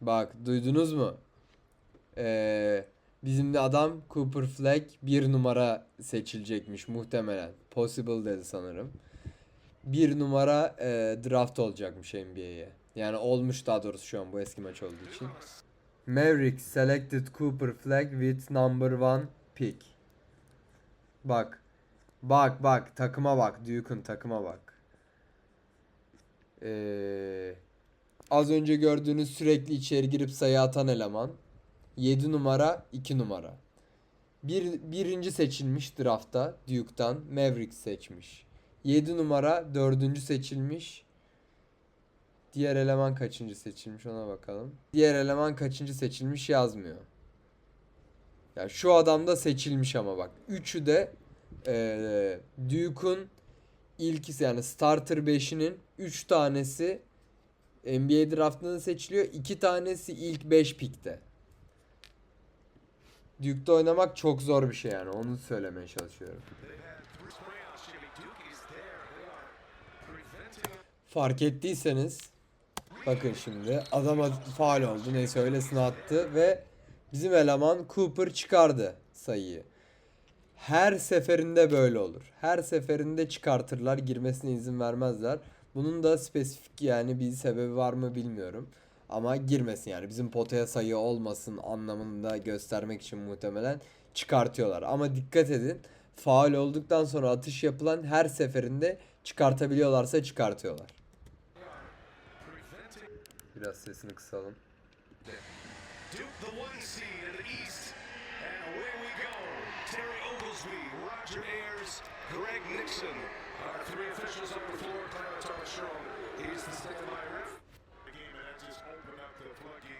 Bak duydunuz mu? Ee, bizim de adam Cooper Flag bir numara seçilecekmiş muhtemelen. Possible dedi sanırım. Bir numara e, draft olacakmış NBA'ye. Yani olmuş daha doğrusu şu an bu eski maç olduğu için. Mavericks selected Cooper Flag with number one pick. Bak. Bak bak takıma bak. Duke'un takıma bak. Eee Az önce gördüğünüz sürekli içeri girip sayı atan eleman. 7 numara 2 numara. Bir, birinci seçilmiş draftta Duke'dan Mavericks seçmiş. 7 numara dördüncü seçilmiş. Diğer eleman kaçıncı seçilmiş ona bakalım. Diğer eleman kaçıncı seçilmiş yazmıyor. Ya şu adam da seçilmiş ama bak. Üçü de eee Duke'un ilk yani starter 5'inin 3 tanesi NBA draftında seçiliyor. İki tanesi ilk 5 pikte. Duke'da oynamak çok zor bir şey yani. Onu söylemeye çalışıyorum. Fark ettiyseniz bakın şimdi adama faal oldu. Neyse öylesine attı ve bizim eleman Cooper çıkardı sayıyı. Her seferinde böyle olur. Her seferinde çıkartırlar. Girmesine izin vermezler. Bunun da spesifik yani bir sebebi var mı bilmiyorum. Ama girmesin yani bizim potaya sayı olmasın anlamında göstermek için muhtemelen çıkartıyorlar. Ama dikkat edin faal olduktan sonra atış yapılan her seferinde çıkartabiliyorlarsa çıkartıyorlar. Biraz sesini kısalım. Duke the one seed in the East. Terry Oglesby, Roger Ayers, Greg Nixon. Our three officials on the floor. Clarence Armstrong. He's the standby ref.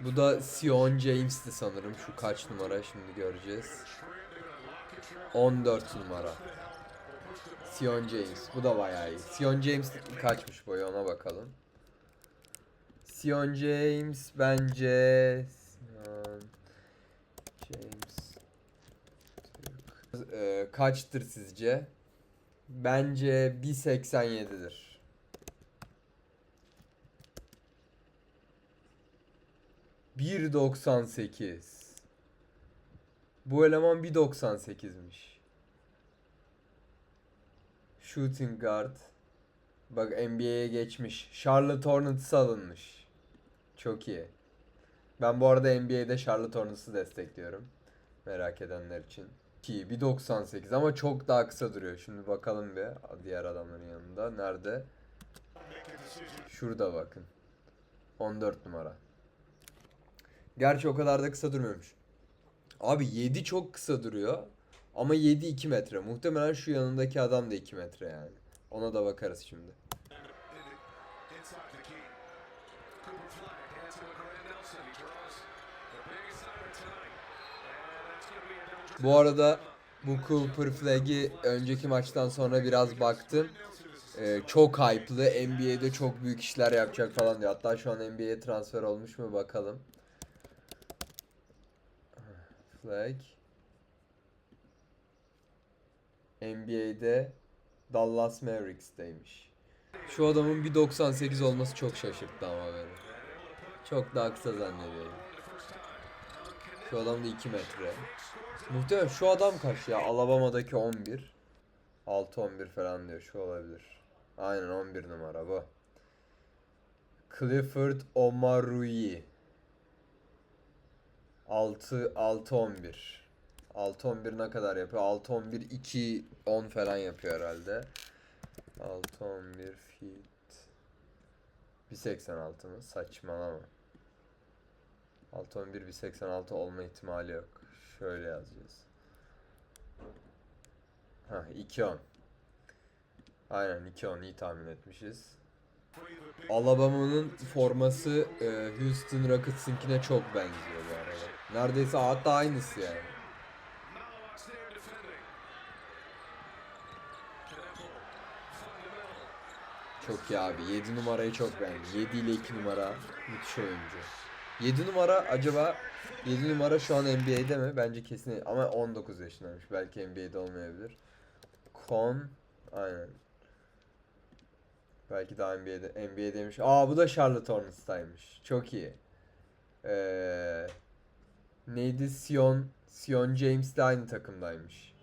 Bu da Sion James'ti sanırım. Şu kaç numara şimdi göreceğiz. They're gonna lock it trap. 14 numara. Sion James. Bu da bayağı iyi. Sion James kaçmış boyu ona bakalım. Sion James bence Sion James Ee, kaçtır sizce? Bence 1.87'dir. ...1.98. Bu eleman 1.98'miş. Shooting guard. Bak NBA'ye geçmiş. Charlotte Hornets'a alınmış. Çok iyi. Ben bu arada NBA'de Charlotte Hornets'ı destekliyorum. Merak edenler için. Ki 1.98 ama çok daha kısa duruyor. Şimdi bakalım bir diğer adamların yanında. Nerede? Şurada bakın. 14 numara. Gerçi o kadar da kısa durmuyormuş. Abi 7 çok kısa duruyor. Ama 7 2 metre. Muhtemelen şu yanındaki adam da 2 metre yani. Ona da bakarız şimdi. Bu arada bu Cooper Flag'i önceki maçtan sonra biraz baktım. Ee, çok hype'lı. NBA'de çok büyük işler yapacak falan diyor. Hatta şu an NBA'ye transfer olmuş mu bakalım. Flag. NBA'de Dallas Mavericks'teymiş. Şu adamın 1.98 olması çok şaşırttı ama beni. Çok daha kısa zannediyorum. Şu adam da 2 metre. Muhtemelen şu adam kaç ya? Alabama'daki 11. 6-11 falan diyor. Şu olabilir. Aynen 11 numara bu. Clifford Omarui. 6 6 11. 6 11 ne kadar yapıyor? 6 11 2 10 falan yapıyor herhalde. 6 11 feet. 1.86 mı? Saçmalama. 6 11 1.86 olma ihtimali yok. Şöyle yazacağız. Ha 2 10. Aynen 2 10 iyi tahmin etmişiz. Alabama'nın forması e, Houston Rockets'ınkine çok benziyor bu arada. Neredeyse hatta aynısı yani. Çok iyi abi. 7 numarayı çok beğendim. 7 ile 2 numara müthiş oyuncu. 7 numara acaba 7 numara şu an NBA'de mi? Bence kesin ama 19 yaşındaymış. Belki NBA'de olmayabilir. Kon aynen. Belki daha NBA'de, NBA'deymiş. Aa bu da Charlotte Hornets'taymış. Çok iyi. Ee, neydi? Sion, Sion James de aynı takımdaymış.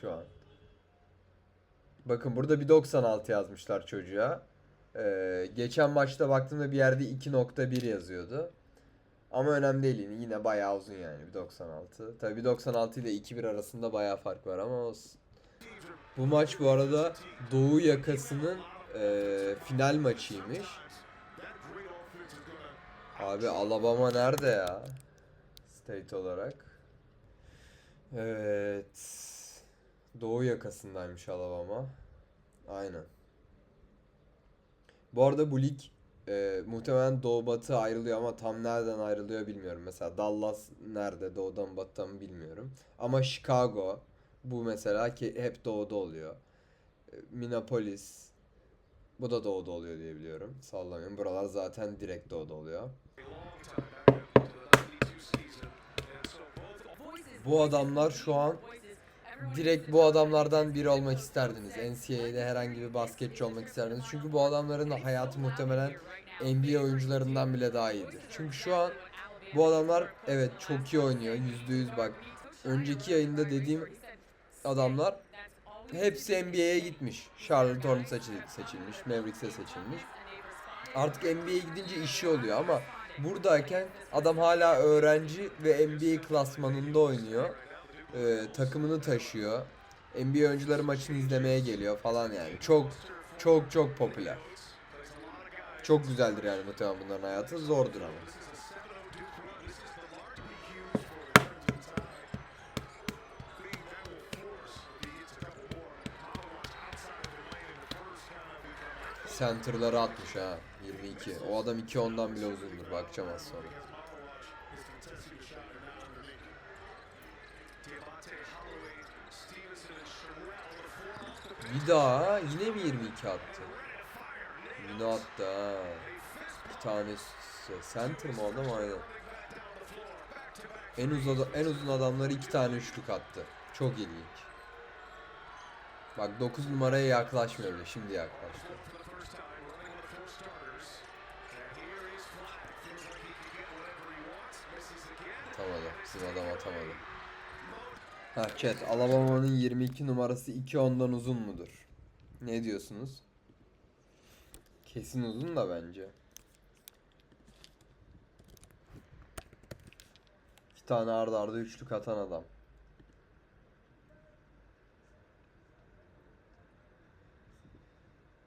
Şu an. Bakın burada bir 96 yazmışlar çocuğa. Ee, geçen maçta baktığımda bir yerde 2.1 yazıyordu. Ama önemli değil yine, yine bayağı uzun yani bir 96. Tabii bir 96 ile 2-1 arasında bayağı fark var ama olsun. Bu maç bu arada Doğu yakasının eee, final maçıymış. Abi Alabama nerede ya? State olarak. Evet. Doğu yakasındaymış Alabama. Aynen. Bu arada bu lig e, muhtemelen doğu batı ayrılıyor ama tam nereden ayrılıyor bilmiyorum. Mesela Dallas nerede doğudan batıdan bilmiyorum. Ama Chicago bu mesela ki hep doğuda oluyor. E, Minneapolis bu da doğuda oluyor diye biliyorum. Sallamıyorum. Buralar zaten direkt doğuda oluyor. Bu adamlar şu an direkt bu adamlardan biri olmak isterdiniz. NCAA'de herhangi bir basketçi olmak isterdiniz. Çünkü bu adamların hayatı muhtemelen NBA oyuncularından bile daha iyidir. Çünkü şu an bu adamlar evet çok iyi oynuyor. %100 bak. Önceki yayında dediğim adamlar hepsi NBA'ye gitmiş. Charlotte Hornets seçil- seçilmiş. Mavericks'e seçilmiş. Artık NBA'ye gidince işi oluyor ama buradayken adam hala öğrenci ve NBA klasmanında oynuyor. Ee, takımını taşıyor. NBA oyuncuları maçını izlemeye geliyor falan yani. Çok çok çok popüler. Çok güzeldir yani muhtemelen bunların hayatı. Zordur ama. Center'ları atmış ha. 22. O adam 2 ondan bile uzundur. Bakacağım az sonra. Bir daha yine mi 22 attı? Yine attı ha. İki tane s- center mı adam aynen. En uzun en uzun adamları iki tane üçlük attı. Çok ilginç. Bak 9 numaraya yaklaşmıyor bile. Şimdi yaklaştı. Atamadı. Bizim adam atamadı. Ha Alabama'nın 22 numarası 2 ondan uzun mudur? Ne diyorsunuz? Kesin uzun da bence. İki tane arda arda üçlük atan adam.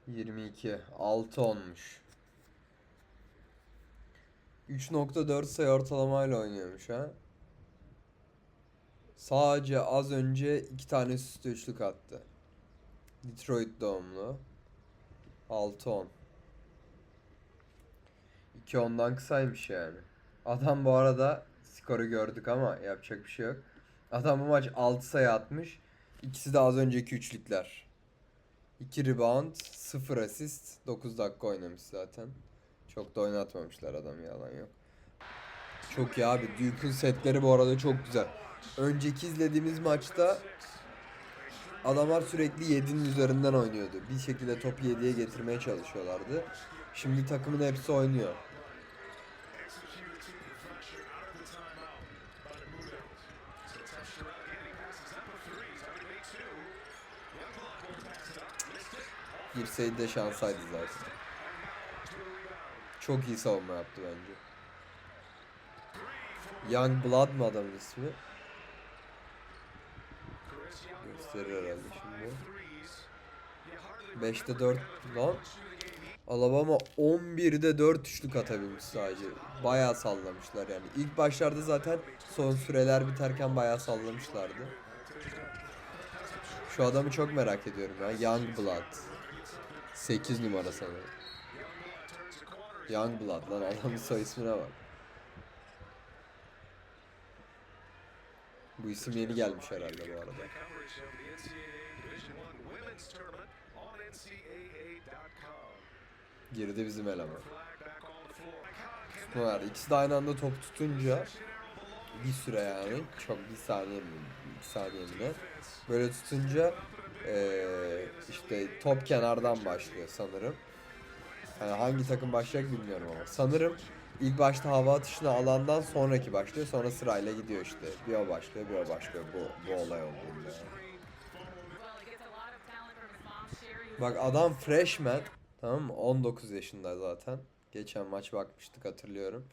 Yirmi iki. Altı olmuş. 3.4 sayı ortalamayla oynuyormuş ha. Sadece az önce iki tane üst üçlük attı. Detroit doğumlu. 6-10. 2-10'dan kısaymış yani. Adam bu arada skoru gördük ama yapacak bir şey yok. Adam bu maç 6 sayı atmış. İkisi de az önceki üçlükler. 2 rebound, 0 asist, 9 dakika oynamış zaten. Çok da oynatmamışlar adam yalan yok. Çok iyi abi. Duke'un setleri bu arada çok güzel. Önceki izlediğimiz maçta adamlar sürekli 7'nin üzerinden oynuyordu. Bir şekilde topu 7'ye getirmeye çalışıyorlardı. Şimdi takımın hepsi oynuyor. Girseydi de şansaydı zaten. Çok iyi savunma yaptı bence. Young Blood mı adamın ismi? Gösterir herhalde şimdi. 5'te 4 lan. Alabama 11'de 4 üçlük atabilmiş sadece. Bayağı sallamışlar yani. İlk başlarda zaten son süreler biterken bayağı sallamışlardı. Şu adamı çok merak ediyorum ya. Young Blood. 8 numara sanırım. Young Blood lan adamın soy ismine bak. Bu isim yeni gelmiş herhalde bu arada. Coverage of the NCAA Division I Women's Tournament on NCAA.com. Girdi bizim eleman. Var. İkisi de aynı anda top tutunca bir süre yani çok bir saniye mi iki saniye mi böyle tutunca eee, işte top kenardan başlıyor sanırım. Yani hangi takım başlayacak bilmiyorum ama. Sanırım ilk başta hava atışını alandan sonraki başlıyor. Sonra sırayla gidiyor işte. Bir o başlıyor, bir o başlıyor. Bu, bu olay olduğunda. Bak adam freshman. Tamam mı? 19 yaşında zaten. Geçen maç bakmıştık hatırlıyorum.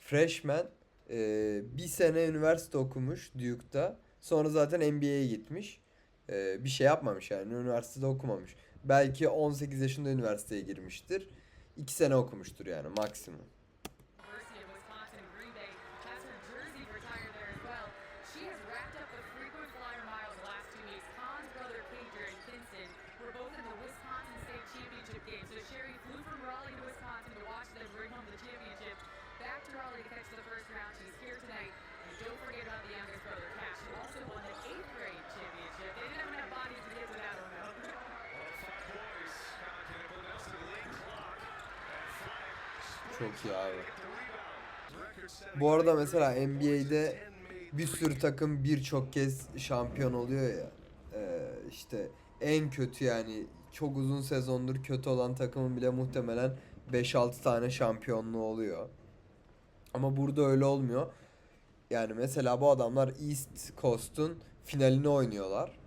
Freshman. e, bir sene üniversite okumuş Duke'da. Sonra zaten NBA'ye gitmiş. E, bir şey yapmamış yani. Üniversitede okumamış. Belki 18 yaşında üniversiteye girmiştir. 2 sene okumuştur yani maksimum. Bu arada mesela NBA'de bir sürü takım birçok kez şampiyon oluyor ya. Ee, işte en kötü yani çok uzun sezondur kötü olan takımın bile muhtemelen 5-6 tane şampiyonluğu oluyor. Ama burada öyle olmuyor. Yani mesela bu adamlar East Coast'un finalini oynuyorlar.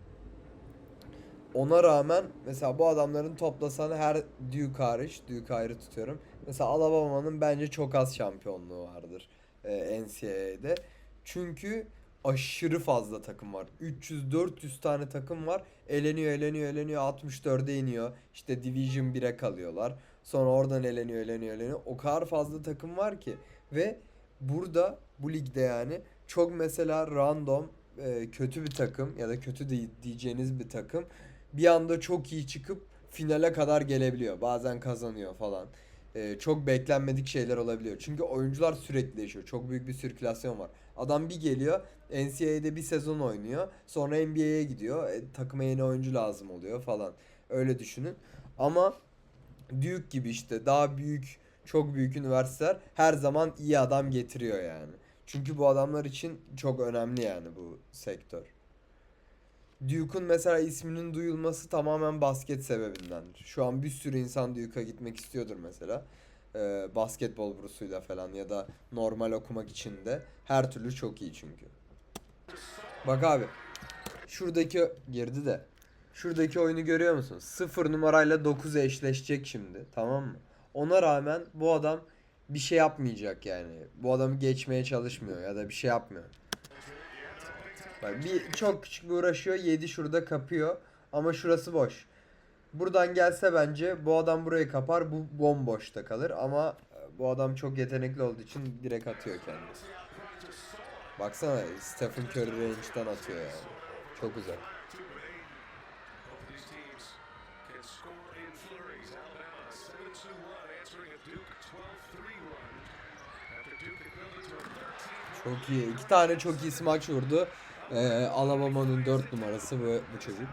Ona rağmen mesela bu adamların toplasan her Duke hariç, Duke ayrı tutuyorum. Mesela Alabama'nın bence çok az şampiyonluğu vardır e, NCAA'de. Çünkü aşırı fazla takım var. 300-400 tane takım var. Eleniyor, eleniyor, eleniyor. 64'e iniyor. İşte Division 1'e kalıyorlar. Sonra oradan eleniyor, eleniyor, eleniyor. O kadar fazla takım var ki. Ve burada bu ligde yani çok mesela random e, kötü bir takım ya da kötü de diyeceğiniz bir takım bir anda çok iyi çıkıp finale kadar gelebiliyor. Bazen kazanıyor falan. Ee, çok beklenmedik şeyler olabiliyor. Çünkü oyuncular sürekli değişiyor. Çok büyük bir sirkülasyon var. Adam bir geliyor NCAA'de bir sezon oynuyor. Sonra NBA'ye gidiyor. E, takıma yeni oyuncu lazım oluyor falan. Öyle düşünün. Ama Duke gibi işte daha büyük çok büyük üniversiteler her zaman iyi adam getiriyor yani. Çünkü bu adamlar için çok önemli yani bu sektör. Duke'un mesela isminin duyulması tamamen basket sebebindendir. Şu an bir sürü insan Duke'a gitmek istiyordur mesela. Ee, basketbol bursuyla falan ya da normal okumak için de. Her türlü çok iyi çünkü. Bak abi. Şuradaki girdi de. Şuradaki oyunu görüyor musun? 0 numarayla 9 eşleşecek şimdi. Tamam mı? Ona rağmen bu adam bir şey yapmayacak yani. Bu adamı geçmeye çalışmıyor ya da bir şey yapmıyor. Bak bir çok küçük bir uğraşıyor. 7 şurada kapıyor. Ama şurası boş. Buradan gelse bence bu adam burayı kapar. Bu bomboşta kalır. Ama e, bu adam çok yetenekli olduğu için direkt atıyor kendini. Baksana Stephen Curry range'den atıyor yani. Çok uzak. Both of these teams can score in flurries. Alabama 7-2 run answering a Duke 12-3 run. After Duke had built it to a 13 Çok iyi. İki tane çok iyi smaç vurdu. Ee, Alabama'nın 4 numarası bu, bu çocuk.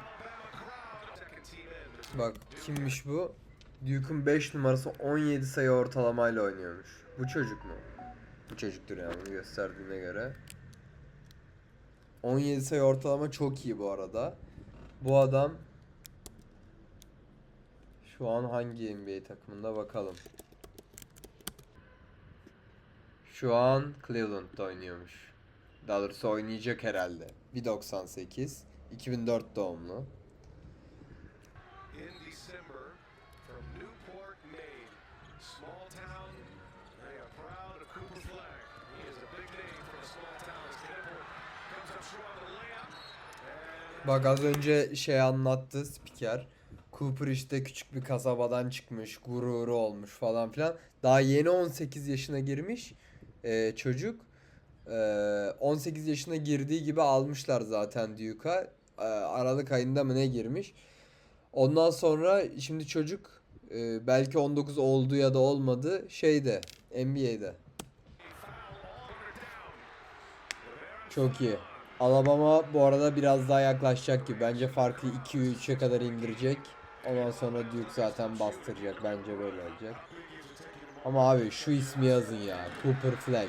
Bak kimmiş bu? Duke'un 5 numarası 17 sayı ortalamayla oynuyormuş. Bu çocuk mu? Bu çocuktur yani bunu gösterdiğine göre. 17 sayı ortalama çok iyi bu arada. Bu adam şu an hangi NBA takımında bakalım. Şu an Cleveland'da oynuyormuş. Daha doğrusu oynayacak herhalde. 1.98 2004 doğumlu. in December from Newport, Maine. Small town. They are proud of Cooper Flag. He is a big name for a small town. As comes up short on the layup. Bak az önce şey anlattı spiker. Cooper işte küçük bir kasabadan çıkmış, gururu olmuş falan filan. Daha yeni 18 yaşına girmiş e, çocuk. E, 18 yaşına girdiği gibi almışlar zaten Duke'a. E, Aralık ayında mı ne girmiş. Ondan sonra şimdi çocuk e, belki 19 oldu ya da olmadı şeyde NBA'de. Çok iyi. Alabama bu arada biraz daha yaklaşacak gibi. Bence farkı 2-3'e kadar indirecek. Ondan sonra Duke zaten bastıracak. Bence böyle olacak. Ama abi şu ismi yazın ya. Cooper Flag.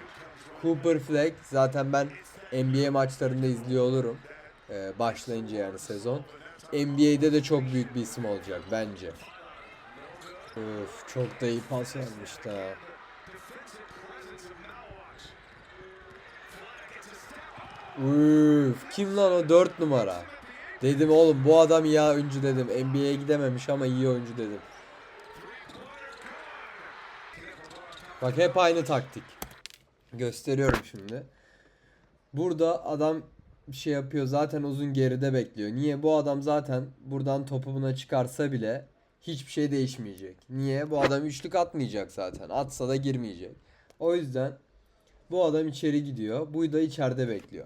Cooper Flag zaten ben NBA maçlarında izliyor olurum. Ee, başlayınca yani sezon. NBA'de de çok büyük bir isim olacak bence. Öf çok da iyi pas vermiş de. Defensive presence of Nauac. Flag gets a step. Üf, kim lan o 4 numara? Dedim oğlum bu adam iyi oyuncu dedim. NBA'ye gidememiş ama iyi oyuncu dedim. Bak hep aynı taktik. Gösteriyorum şimdi. Burada adam bir şey yapıyor zaten uzun geride bekliyor. Niye? Bu adam zaten buradan topu buna çıkarsa bile hiçbir şey değişmeyecek. Niye? Bu adam üçlük atmayacak zaten. Atsa da girmeyecek. O yüzden bu adam içeri gidiyor. Bu da içeride bekliyor.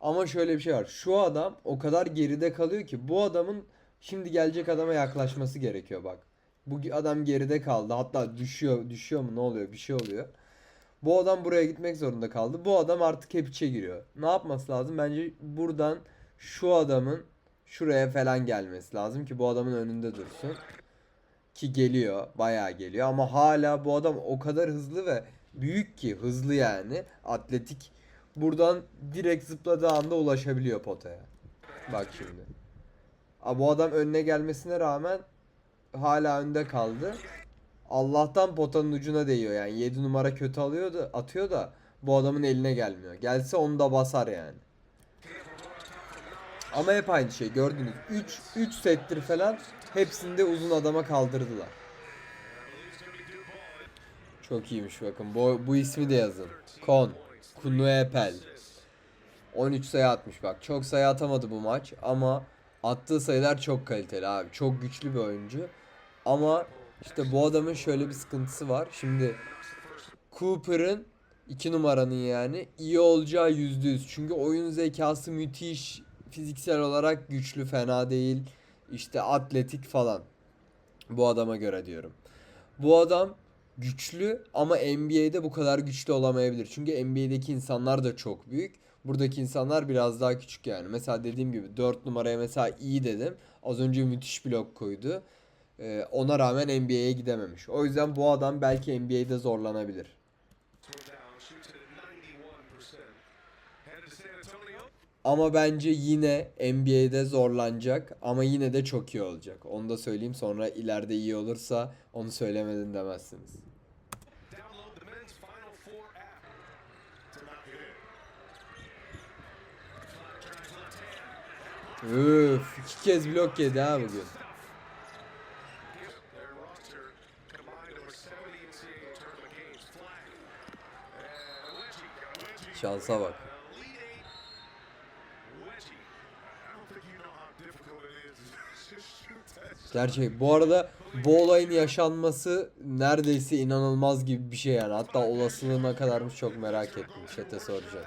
Ama şöyle bir şey var. Şu adam o kadar geride kalıyor ki bu adamın şimdi gelecek adama yaklaşması gerekiyor bak. Bu adam geride kaldı. Hatta düşüyor, düşüyor mu ne oluyor? Bir şey oluyor. Bu adam buraya gitmek zorunda kaldı. Bu adam artık hep içe giriyor. Ne yapması lazım? Bence buradan şu adamın şuraya falan gelmesi lazım ki bu adamın önünde dursun. Ki geliyor, bayağı geliyor ama hala bu adam o kadar hızlı ve büyük ki hızlı yani atletik. Buradan direkt zıpladığı anda ulaşabiliyor potaya. Bak şimdi. Aa, bu adam önüne gelmesine rağmen hala önde kaldı. Allah'tan potanın ucuna değiyor yani 7 numara kötü alıyordu atıyor da bu adamın eline gelmiyor. Gelse onu da basar yani. Ama hep aynı şey gördünüz. 3 3 settir falan hepsinde uzun adama kaldırdılar. Çok iyiymiş bakın. Bu, bu ismi de yazın. Kon. Kunuepel. 13 sayı atmış bak. Çok sayı atamadı bu maç ama attığı sayılar çok kaliteli abi. Çok güçlü bir oyuncu. Ama işte bu adamın şöyle bir sıkıntısı var. Şimdi Cooper'ın 2 numaranın yani iyi olacağı %100. Çünkü oyun zekası müthiş. Fiziksel olarak güçlü fena değil. İşte atletik falan. Bu adama göre diyorum. Bu adam güçlü ama NBA'de bu kadar güçlü olamayabilir. Çünkü NBA'deki insanlar da çok büyük. Buradaki insanlar biraz daha küçük yani. Mesela dediğim gibi 4 numaraya mesela iyi dedim. Az önce müthiş blok koydu. Ee, ona rağmen NBA'ye gidememiş. O yüzden bu adam belki NBA'de zorlanabilir. Throw down, shoots it at 91%. Headed to San Antonio. Ama bence yine NBA'de zorlanacak ama yine de çok iyi olacak. Onu da söyleyeyim sonra ileride iyi olursa onu söylemedin demezsiniz. Üf, iki kez blok yedi ha bugün. That shot. Gerçek. Bu arada bu olayın yaşanması neredeyse inanılmaz gibi bir şey yani. Hatta olasılığına kadarmış çok merak ettim. Chat'e soracağım.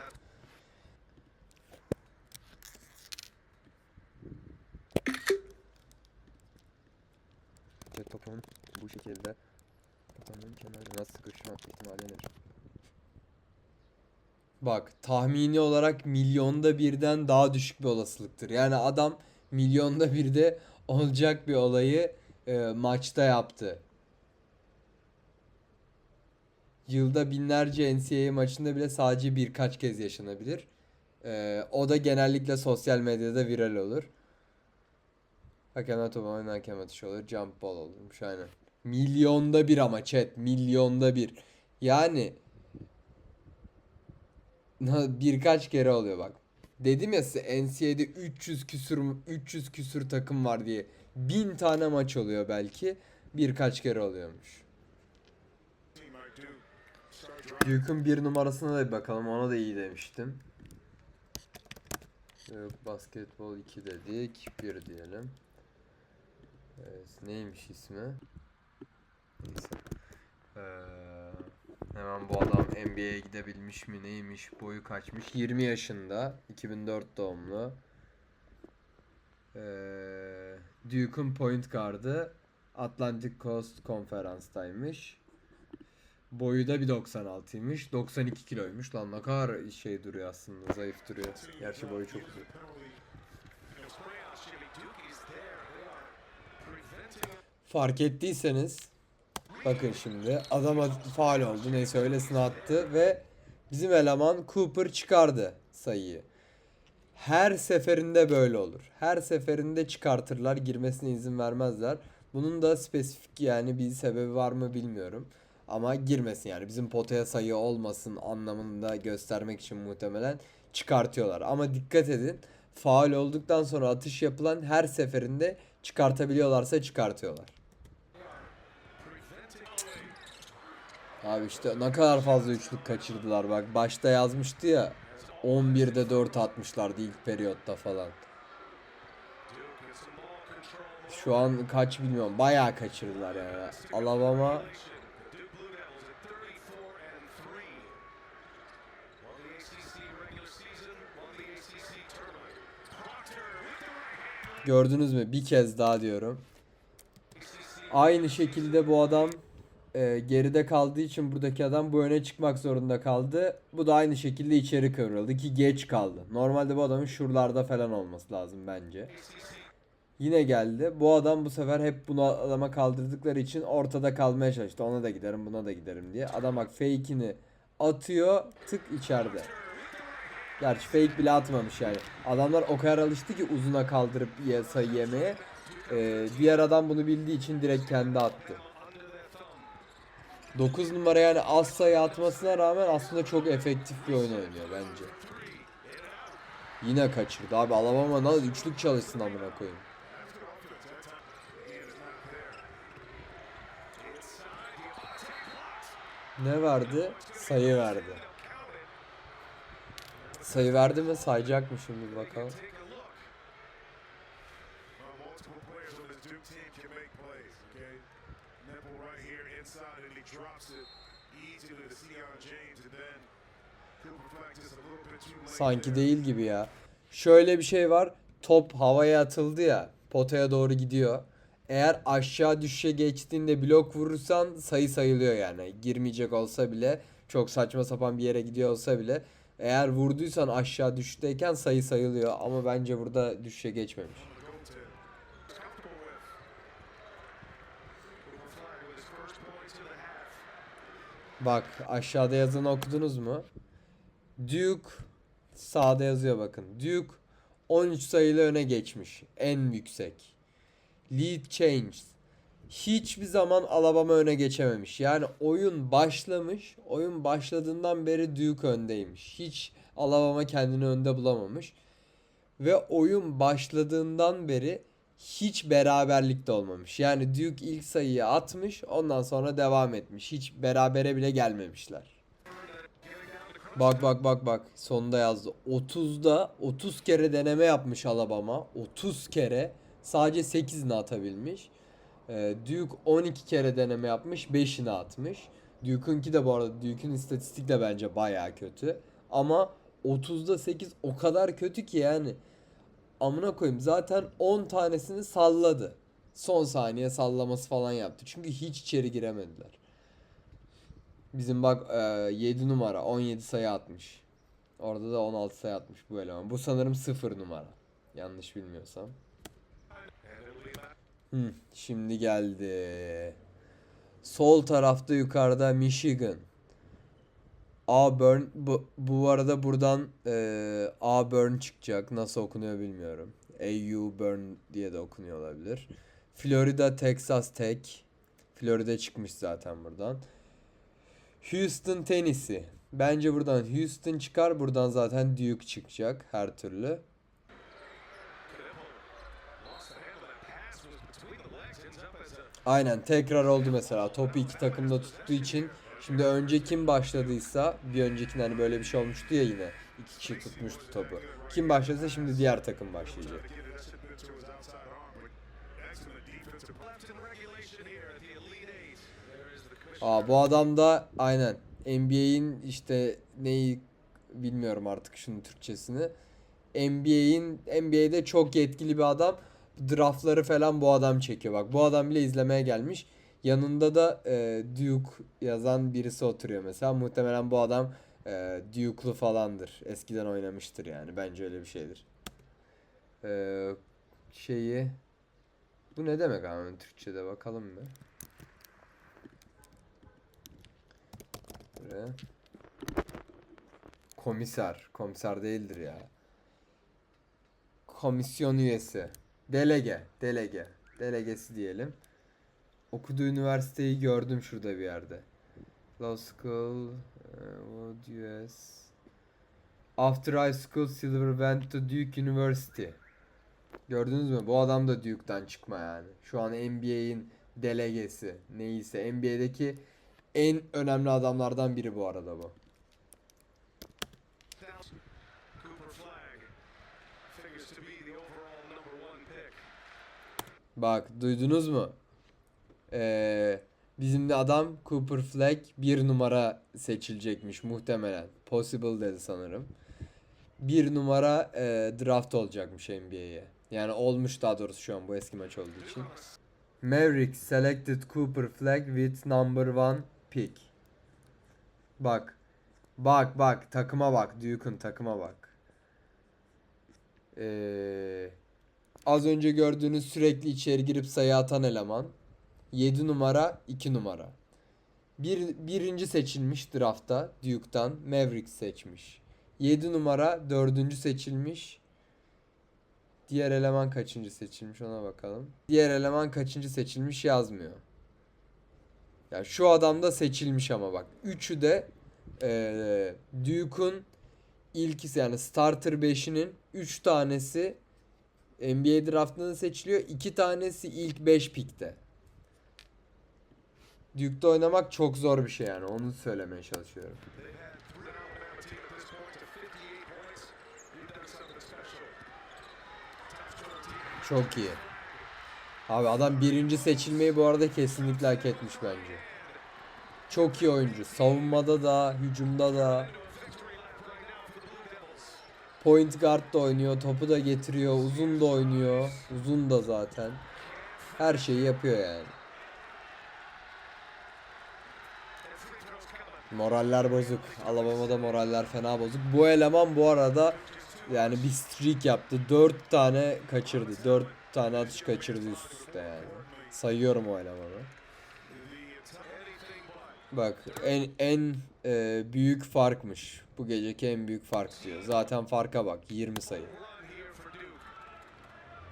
Bak tahmini olarak milyonda birden daha düşük bir olasılıktır. Yani adam milyonda birde olacak bir olayı e, maçta yaptı. Yılda binlerce NCAA maçında bile sadece birkaç kez yaşanabilir. E, o da genellikle sosyal medyada viral olur. Hakem topu oynayan hakem atışı olur. Jump ball olurmuş aynen. Milyonda bir ama chat. Milyonda bir. Yani birkaç kere oluyor bak. Dedim ya size NCAA'de 300 küsür 300 küsür takım var diye. 1000 tane maç oluyor belki. Birkaç kere oluyormuş. Duke'un bir numarasına da bir bakalım. Ona da iyi demiştim. Basketbol 2 dedik. 1 diyelim. Evet, neymiş ismi? Neyse. Ee, hemen bu adam NBA'ye gidebilmiş mi neymiş boyu kaçmış? 20 yaşında 2004 doğumlu. Ee, Duke'un point guard'ı Atlantic Coast Conference'taymış. Boyu da 1.96'ymış 92 kiloymuş. Lan ne kadar şey duruyor aslında zayıf duruyor. Gerçi boyu çok uzun. Fark ettiyseniz bakın şimdi adama faal oldu neyse öylesine attı ve bizim eleman Cooper çıkardı sayıyı. Her seferinde böyle olur. Her seferinde çıkartırlar girmesine izin vermezler. Bunun da spesifik yani bir sebebi var mı bilmiyorum. Ama girmesin yani bizim potaya sayı olmasın anlamında göstermek için muhtemelen çıkartıyorlar. Ama dikkat edin faul olduktan sonra atış yapılan her seferinde çıkartabiliyorlarsa çıkartıyorlar. Abi işte ne kadar fazla üçlük kaçırdılar bak başta yazmıştı ya 11'de 4 atmışlardı ilk periyotta falan. Şu an kaç bilmiyorum bayağı kaçırdılar yani. Alabama Duke Blue Devils at 34 and 3. Won the ACC regular season, won the ACC tournament. Proctor with the right hand. gördünüz mü bir kez daha diyorum. Aynı şekilde bu adam e, geride kaldığı için buradaki adam bu öne çıkmak zorunda kaldı. Bu da aynı şekilde içeri kıvrıldı ki geç kaldı. Normalde bu adamın şuralarda falan olması lazım bence. Yine geldi. Bu adam bu sefer hep bunu adama kaldırdıkları için ortada kalmaya çalıştı. Ona da giderim buna da giderim diye. Adam bak fake'ini atıyor tık içeride. Gerçi fake bile atmamış yani. Adamlar o kadar alıştı ki uzuna kaldırıp ye, sayı yemeye. Ee, diğer adam bunu bildiği için direkt kendi attı. 9 numara yani az sayı atmasına rağmen aslında çok efektif bir oyun oynuyor bence. Yine kaçırdı abi Alabama nasıl üçlük çalışsın amına koyayım. Ne verdi? Sayı verdi. Sayı verdi mi? Sayacak mı şimdi bakalım. Sanki değil gibi ya. Şöyle bir şey var. Top havaya atıldı ya. Potaya doğru gidiyor. Eğer aşağı düşüşe geçtiğinde blok vurursan sayı sayılıyor yani. Girmeyecek olsa bile çok saçma sapan bir yere gidiyor olsa bile eğer vurduysan aşağı düşteyken sayı sayılıyor ama bence burada düşüşe geçmemiş. Bak aşağıda yazanı okudunuz mu? Duke sağda yazıyor bakın. Duke 13 sayıyla öne geçmiş. En yüksek. Lead change. Hiçbir zaman Alabama öne geçememiş. Yani oyun başlamış. Oyun başladığından beri Duke öndeymiş. Hiç Alabama kendini önde bulamamış. Ve oyun başladığından beri hiç beraberlikte olmamış. Yani Duke ilk sayıyı atmış, ondan sonra devam etmiş. Hiç berabere bile gelmemişler. Bak bak bak bak sonunda yazdı. 30'da 30 kere deneme yapmış Alabama. 30 kere sadece 8'ini atabilmiş. Ee, Duke 12 kere deneme yapmış, 5'ini atmış. Duke'unki de bu arada Duke'un istatistik de bence bayağı kötü. Ama 30'da 8 o kadar kötü ki yani. Amına koyayım zaten 10 tanesini salladı. Son saniye sallaması falan yaptı. Çünkü hiç içeri giremediler. Bizim bak e, 7 numara 17 sayı atmış. Orada da 16 sayı atmış bu eleman. Bu sanırım 0 numara. Yanlış bilmiyorsam. Hı, şimdi geldi. Sol tarafta yukarıda Michigan. Auburn bu, bu arada buradan e, Auburn çıkacak. Nasıl okunuyor bilmiyorum. AU Burn diye de okunuyor olabilir. Florida Texas Tech. Florida çıkmış zaten buradan. Houston Tennessee. Bence buradan Houston çıkar. Buradan zaten Duke çıkacak her türlü. Aynen tekrar oldu mesela. Topu iki takımda tuttuğu için şimdi önce kim başladıysa bir öncekinde hani böyle bir şey olmuştu ya yine. iki kişi tutmuştu topu. Kim başladıysa şimdi diğer takım başlayacak. Aa bu adam da aynen NBA'in işte neyi bilmiyorum artık şunun Türkçesini. NBA'in NBA'de çok yetkili bir adam. Draftları falan bu adam çekiyor. Bak bu adam bile izlemeye gelmiş. Yanında da e, Duke yazan birisi oturuyor mesela. Muhtemelen bu adam e, Duke'lu falandır. Eskiden oynamıştır yani. Bence öyle bir şeydir. E, şeyi bu ne demek abi Türkçe'de bakalım mı? Buraya. Komiser. Komiser değildir ya. Komisyon üyesi. Delege. Delege. Delegesi diyelim. okuduğu üniversiteyi gördüm şurada bir yerde. Law School, uh, Wood US. After high school, Silver went to Duke University. Gördünüz mü? Bu adam da Duke'dan çıkma yani. Şu an NBA'in delegesi. Neyse NBA'deki en önemli adamlardan biri bu arada bu. Bak duydunuz mu? Ee, bizim de adam Cooper Flag bir numara seçilecekmiş muhtemelen. Possible dedi sanırım. Bir numara e, draft olacakmış NBA'ye. Yani olmuş daha doğrusu şu an bu eski maç olduğu için. Mavericks selected Cooper Flag with number one pick. Bak. Bak bak takıma bak. Duke'un takıma bak. Eee Az önce gördüğünüz sürekli içeri girip sayı atan eleman. 7 numara 2 numara. Bir, birinci seçilmiş draftta Duke'dan Mavericks seçmiş. 7 numara dördüncü seçilmiş. Diğer eleman kaçıncı seçilmiş ona bakalım. Diğer eleman kaçıncı seçilmiş yazmıyor. Ya şu adam da seçilmiş ama bak. Üçü de eee Duke'un ilkisi yani starter 5'inin 3 tanesi NBA draftında seçiliyor. İki tanesi ilk 5 pikte. Duke'da oynamak çok zor bir şey yani. Onu söylemeye çalışıyorum. They've had three Alabama team at this point to 58 points. You've done something special. Top scoring team. Çok iyi. Abi adam birinci seçilmeyi bu arada kesinlikle hak etmiş bence. Çok iyi oyuncu. Savunmada da, hücumda da. Point guard da oynuyor, topu da getiriyor, uzun da oynuyor. Uzun da zaten. Her şeyi yapıyor yani. Moraller bozuk. Alabama'da moraller fena bozuk. Bu eleman bu arada yani bir streak yaptı. 4 tane kaçırdı. 4 tane atış kaçırdı üst üste yani. Sayıyorum o elemanı. Bak en en e, büyük farkmış. Bu geceki en büyük fark diyor. Zaten farka bak 20 sayı.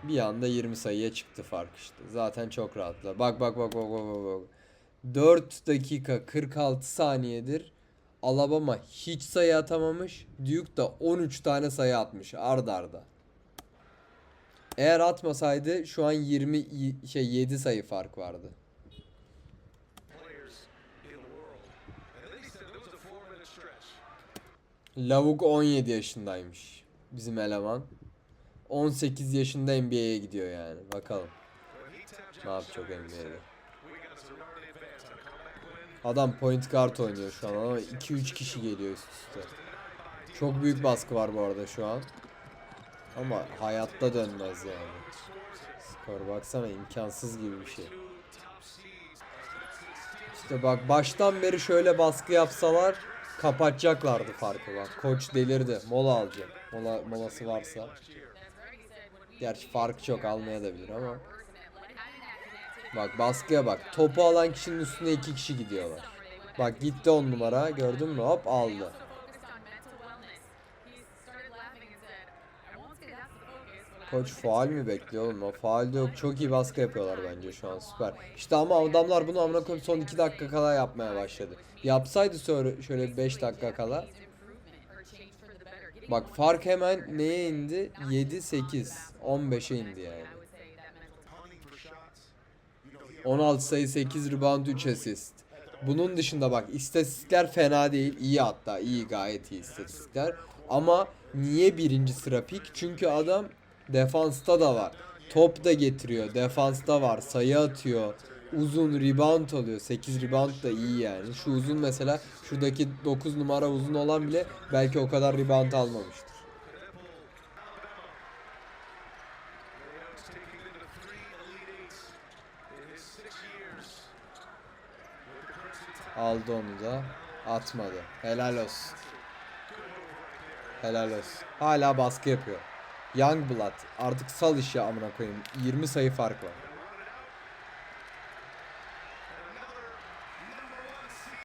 Bir anda 20 sayıya çıktı fark işte. Zaten çok rahatla. Bak bak bak bak bak bak. bak. 4 dakika 46 saniyedir Alabama hiç sayı atamamış. Duke da 13 tane sayı atmış ard arda. Eğer atmasaydı şu an 20 y- şey 7 sayı fark vardı. Lavuk 17 yaşındaymış. Bizim eleman. 18 yaşında NBA'ye gidiyor yani. Bakalım ne yapacak NBA'de. Adam point guard oynuyor şu an ama 2-3 kişi geliyor üst üste. Çok büyük baskı var bu arada şu an. Ama hayatta dönmez yani. Skor baksana imkansız gibi bir şey. İşte bak baştan beri şöyle baskı yapsalar kapatacaklardı farkı bak. Koç delirdi. Mola alacak. Mola molası varsa. Gerçi fark çok ama. person that let it Bak baskıya bak. Topu alan kişinin üstüne iki kişi gidiyorlar. Bak gitti on numara gördün mü hop aldı. Koç faal mi bekliyor oğlum? O faal de yok. Çok iyi baskı yapıyorlar bence şu an süper. İşte ama adamlar bunu amına koyup son 2 dakika kala yapmaya başladı. Yapsaydı şöyle 5 dakika kala. Bak fark hemen neye indi? 7 8 15'e indi yani. I would say that mental Hunting for shots. You know, he 16 sayı 8 rebound 3 asist. Bunun dışında bak istatistikler fena değil. iyi hatta iyi gayet iyi istatistikler. Ama niye birinci sıra pik? Çünkü adam defansta da var. Top da getiriyor. Defansta var. Sayı atıyor. Uzun rebound alıyor. 8 rebound da iyi yani. Şu uzun mesela şuradaki 9 numara uzun olan bile belki o kadar rebound almamıştır. Aldı onu da. Atmadı. Helal olsun. Helal olsun. Hala baskı yapıyor. Youngblood. Artık sal işi amına koyayım. 20 sayı fark var.